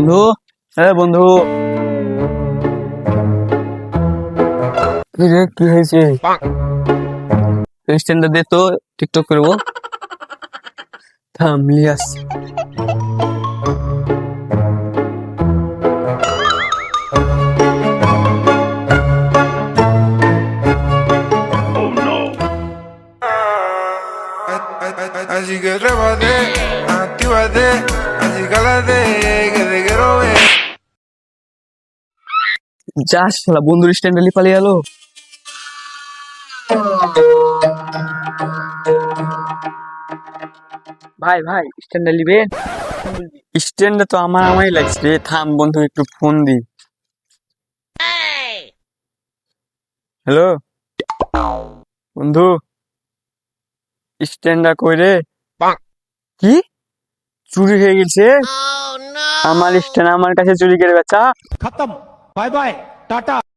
বন্ধু হ্যাঁ বন্ধু কি হয়েছে স্ট্যান্ডার্ড দে তো টিকটক করব থামলিয়াস Así que rebate, activate, así que. যাস শালা বন্ধুর স্ট্যান্ডে পালিয়ে গেল ভাই ভাই স্ট্যান্ডে নিবে স্ট্যান্ডে তো আমার আমারই লাগছে রে থাম বন্ধু একটু ফোন দি। হ্যালো? বন্ধু স্ট্যান্ডটা কই রে? কি? চুরি হয়ে গেছে? আমার ইস্টেন আমার কাছে চুরি করে বেচা। খতম। Bye bye tata.